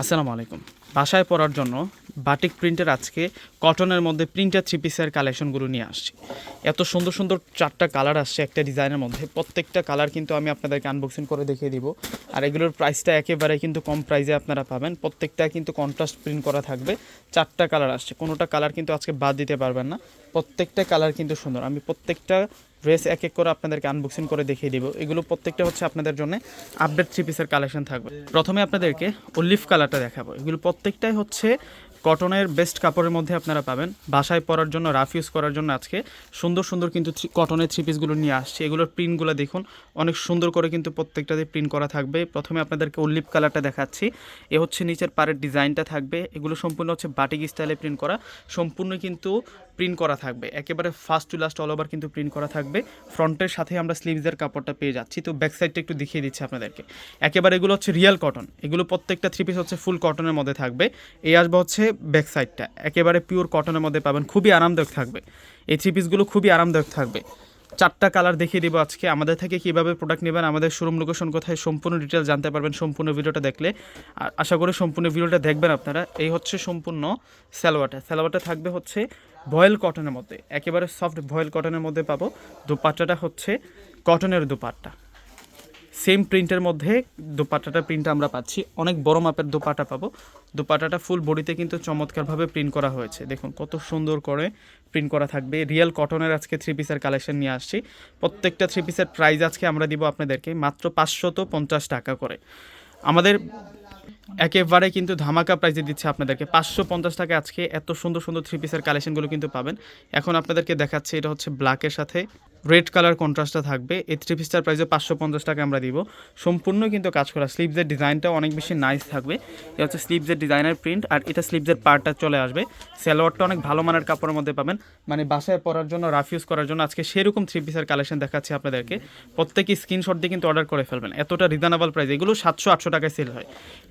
আসসালামু আলাইকুম। বাসায় পরার জন্য বাটিক প্রিন্টের আজকে কটনের মধ্যে প্রিন্টার থ্রি পিসের কালেকশনগুলো নিয়ে আসছি। এত সুন্দর সুন্দর চারটা কালার আসছে একটা ডিজাইনের মধ্যে। প্রত্যেকটা কালার কিন্তু আমি আপনাদেরকে আনবক্সিং করে দেখিয়ে দিব। আর এগুলোর প্রাইসটা একেবারে কিন্তু কম প্রাইসে আপনারা পাবেন। প্রত্যেকটা কিন্তু কন্ট্রাস্ট প্রিন্ট করা থাকবে। চারটা কালার আসছে। কোনোটা কালার কিন্তু আজকে বাদ দিতে পারবেন না। প্রত্যেকটা কালার কিন্তু সুন্দর। আমি প্রত্যেকটা ড্রেস এক এক করে আপনাদেরকে আনবক্সিং করে দেখিয়ে দিব। এগুলো প্রত্যেকটা হচ্ছে আপনাদের জন্য আপডেট থ্রি পিসের কালেকশন থাকবে। প্রথমে আপনাদেরকে অলিভ কালারটা দেখাবো। এগুলো প্রত্যেকটাই হচ্ছে কটনের বেস্ট কাপড়ের মধ্যে আপনারা পাবেন। বাসায় পরার জন্য, রাফ ইউজ করার জন্য আজকে সুন্দর সুন্দর কিন্তু কটনের থ্রি পিসগুলো নিয়ে আসছে। এগুলোর প্রিন্টগুলো দেখুন, অনেক সুন্দর করে কিন্তু প্রত্যেকটাতে প্রিন্ট করা থাকবে। প্রথমে আপনাদেরকে অলিভ কালারটা দেখাচ্ছি। এ হচ্ছে নিচের পাড়ের ডিজাইনটা থাকবে। এগুলো সম্পূর্ণ হচ্ছে বাটিক স্টাইলে প্রিন্ট করা। সম্পূর্ণ কিন্তু প্রিন্ট করা থাকবে। একেবারে first to last all over কিন্তু প্রিন্ট করা থাকবে। ফ্রন্টের সাথে আমরা স্লিভসের কাপড়টা পেয়ে যাচ্ছি। তো ব্যাক সাইডটা একটু দেখিয়ে দিচ্ছি আপনাদেরকে। একেবারে এগুলো হচ্ছে রিয়েল কটন এগুলো প্রত্যেকটা থ্রি পিস হচ্ছে ফুল কটনের মধ্যে থাকবে। এই আসবে হচ্ছে ব্যাক সাইডটা একেবারে পিওর কটনের মধ্যে পাবেন, খুবই আরামদায়ক থাকবে। এই থ্রি পিসগুলো খুবই আরামদায়ক থাকবে। চারটা কালার দেখিয়ে দিব আজকে। আমাদের থেকে কীভাবে প্রোডাক্ট নেবেন, আমাদের শোরুম লোকেশন কোথায়, সম্পূর্ণ ডিটেলস জানতে পারবেন সম্পূর্ণ ভিডিওটা দেখলে। আর আশা করি সম্পূর্ণ ভিডিওটা দেখবেন আপনারা। এই হচ্ছে সম্পূর্ণ স্যালোয়াটা স্যালোয়াটা থাকবে হচ্ছে ভয়েল কটনের মধ্যে। একেবারে সফট ভয়েল কটনের মধ্যে পাবো। দুপাট্টাটা হচ্ছে কটনের দুপাট্টা। সেম প্রিন্টের মধ্যে দোপাট্টাটা প্রিন্ট আমরা পাচ্ছি। অনেক বড় মাপের দোপাট্টা পাবো। দোপাট্টাটা ফুল বডিতে কিন্তু চমৎকারভাবে প্রিন্ট করা হয়েছে। দেখুন, কত সুন্দর করে প্রিন্ট করা থাকবে। রিয়েল কটনের আজকে থ্রি পিসের কালেকশন নিয়ে আসছি। প্রত্যেকটা থ্রি পিসের প্রাইস আজকে আমরা দিব আপনাদেরকে মাত্র পাঁচশত পঞ্চাশ টাকা করে। আমাদের একেবারে কিন্তু ধামাকা প্রাইজে দিচ্ছে আপনাদেরকে। পাঁচশো পঞ্চাশ টাকা আজকে এত সুন্দর সুন্দর থ্রি পিসের কালেকশনগুলো কিন্তু পাবেন। এখন আপনাদেরকে দেখাচ্ছে, এটা হচ্ছে ব্ল্যাকের সাথে রেড কালার কন্ট্রাস্টটা থাকবে। এই থ্রি পিসটার প্রাইসে পাঁচশো পঞ্চাশ টাকা আমরা দিব। সম্পূর্ণ কিন্তু কাজ করা। স্লিভসের ডিজাইনটা অনেক বেশি নাইস থাকবে। এটা হচ্ছে স্লিভসের ডিজাইনের প্রিন্ট আর এটা স্লিভসের পার্টটা চলে আসবে। সালোয়ারটা অনেক ভালো মানের কাপড়ের মধ্যে পাবেন। মানে বাসায় পরার জন্য রাফ ইউজ করার জন্য আজকে সেরকম থ্রি পিসের কালেকশন দেখাচ্ছি আপনাদেরকে। প্রত্যেকে স্ক্রিনশট দিয়ে কিন্তু অর্ডার করে ফেলবেন। এতটা রিজনেবল প্রাইস এগুলো সাতশো, আটশো টাকায় সেল হয়।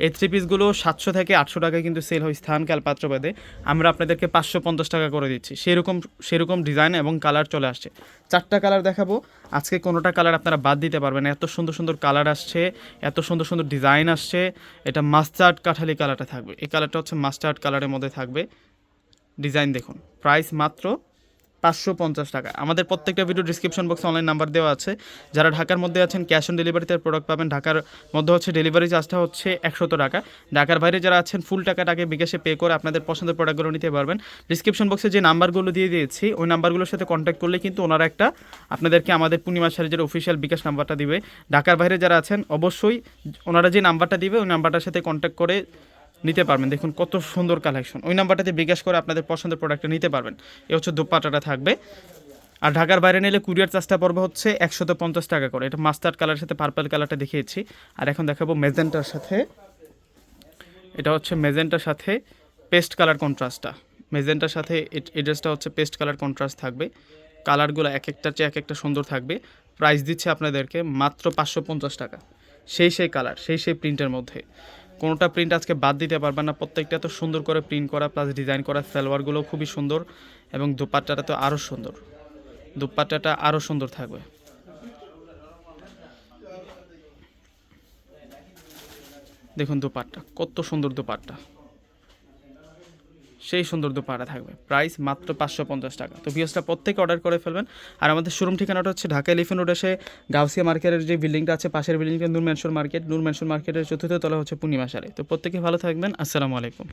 এই থ্রি পিসগুলো সাতশো থেকে আটশো টাকায় কিন্তু সেল হয় স্থান কাল পাত্রবাদে আমরা আপনাদেরকে পাঁচশো পঞ্চাশ টাকা করে দিচ্ছি। সেরকম সেরকম ডিজাইন এবং কালার চলে আসছে। চারটা কালার দেখাবো। আজকে কোনোটা কালার আপনারা বাদ দিতে পারবেন এত সুন্দর সুন্দর কালার আসছে, এত সুন্দর সুন্দর ডিজাইন আসছে, এটা মাস্টার্ড কাঠালি কালারটা থাকবে। এই কালারটা হচ্ছে মাস্টার্ড কালারের মধ্যে থাকবে। ডিজাইন দেখুন, প্রাইস মাত্র পাঁচশো পঞ্চাশ টাকা। আমাদের প্রত্যেকটা ভিডিও ডিসক্রিপশন বক্সে অনলাইন নাম্বার দেওয়া আছে। যারা ঢাকার মধ্যে আছেন ক্যাশ অন ডেলিভারিতে প্রোডাক্ট পাবেন। ঢাকার মধ্যে হচ্ছে ডেলিভারি চার্জটা হচ্ছে একশত টাকা। ঢাকার বাইরে যারা আছেন ফুল টাকাটাকে বিকাশে পে করে আপনাদের পছন্দের প্রোডাক্টগুলো নিতে পারবেন। ডিসক্রিপশন বক্সে যে নাম্বারগুলো দিয়ে দিয়েছি, ওই নাম্বারগুলোর সাথে কন্ট্যাক্ট করলে কিন্তু ওনারা একটা আপনাদেরকে আমাদের পূর্ণিমা শাড়িজের অফিসিয়াল বিকাশ নাম্বারটা দিবে। ঢাকার বাইরে যারা আছেন, অবশ্যই ওনারা যে নাম্বারটা দিবে, ওই নাম্বারটার সাথে কন্ট্যাক্ট করে নিতে পারবেন। দেখুন কত সুন্দর কালেকশন ওই নাম্বারটাতে বিকাশ করে আপনাদের পছন্দের প্রোডাক্টটা নিতে পারবেন। এ হচ্ছে দুপাটাটা থাকবে। আর ঢাকার বাইরে নিলে কুরিয়ার চার্জটা পড়বে হচ্ছে একশত পঞ্চাশ টাকা করে। এটা মাস্টার্ড কালারের সাথে পার্পল কালারটা দেখিয়েছি। আর এখন দেখাবো মেজেন্টার সাথে। এটা হচ্ছে মেজেন্টার সাথে পেস্ট কালার কন্ট্রাস্টটা মেজেন্টার সাথে এই ড্রেসটা হচ্ছে পেস্ট কালার কন্ট্রাস্ট থাকবে। কালারগুলো এক একটার চেয়ে এক একটা সুন্দর থাকবে। প্রাইস দিচ্ছে আপনাদেরকে মাত্র পাঁচশো পঞ্চাশ টাকা। সেই সেই কালার সেই সেই প্রিন্টের মধ্যে। কোনোটা প্রিন্ট আজকে বাদ দিতে পারবেন না। প্রত্যেকটা তো সুন্দর করে প্রিন্ট করা প্লাস ডিজাইন করা, সালোয়ারগুলো খুবই সুন্দর এবং দুপাট্টাটা তো আরও সুন্দর। দুপাট্টাটা আরও সুন্দর থাকবে। দেখুন দুপাট্টা, কত সুন্দর দুপাট্টা। সেই সুন্দর দুপাটা থাকবে। প্রাইস মাত্র পাঁচশো পঞ্চাশ টাকা। তো ভিওসটা প্রত্যেকে অর্ডার করে ফেলবেন। আর আমাদের শোরুম ঠিকানাটা হচ্ছে ঢাকা এলিফেন্ট রোড এসে গাউসিয়া মার্কেটের যে বিল্ডিংটা আছে, পাশের বিল্ডিংটা Noor mansion market Noor mansion মার্কেটের চতুর্থ তলা হচ্ছে পূর্ণিমা সারে তো প্রত্যেকে ভালো থাকবেন। আসসালামু আলাইকুম।